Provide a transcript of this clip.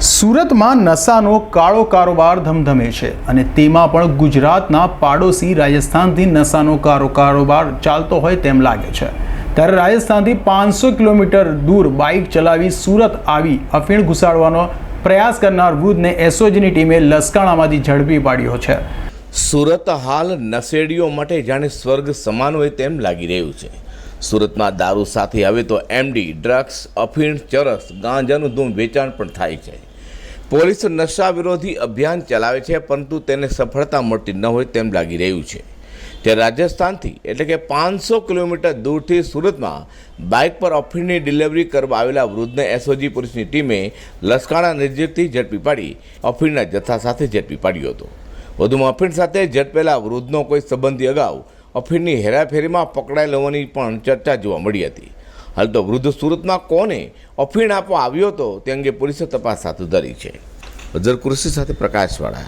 સુરતમાં નશાનો કાળો કારોબાર ધમધમે છે અને તેમાં પણ ગુજરાતના પાડોશી રાજસ્થાનથી નશાનો કાળો કારોબાર ચાલતો હોય તેમ લાગે છે. ત્યારે રાજસ્થાનથી પાંચસો કિલોમીટર દૂર બાઇક ચલાવી સુરત આવી અફીણ ઘુસાડવાનો પ્રયાસ કરનાર વૃદ્ધને એસઓજીની ટીમે લસકાણામાંથી ઝડપી પાડ્યો છે. સુરત હાલ નશેડીઓ માટે જાણે સ્વર્ગ સમાન હોય તેમ લાગી રહ્યું છે. સુરતમાં દારૂ સાથે હવે તો એમડી, ડ્રગ્સ, અફીણ, ચરસ, ગાંજાનું ધૂમ વેચાણ પણ થાય છે. પોલીસ નશા વિરોધી અભિયાન ચલાવે છે, પરંતુ તેને સફળતા મળતી ન હોય તેમ લાગી રહ્યું છે. તે રાજસ્થાનથી, એટલે કે પાંચસો કિલોમીટર દૂરથી સુરતમાં બાઇક પર અફીણની ડિલિવરી કરવા આવેલા વૃદ્ધને એસઓજી પોલીસની ટીમે લસકાણા નજીકથી ઝડપી પાડી, અફીણના જથ્થા સાથે ઝડપી પાડ્યો હતો. વધુમાં અફીણ સાથે ઝડપેલા વૃદ્ધનો કોઈ સંબંધી અગાઉ અફીણની હેરાફેરીમાં પકડાયેલ હોવાની પણ ચર્ચા જોવા મળી હતી. હાલ તો વૃદ્ધ સુરતમાં કોને અફીણ આપવા આવ્યો હતો તે અંગે પોલીસે તપાસ હાથ ધરી છે. અઝર કૃષિ સાથે પ્રકાશવાળા.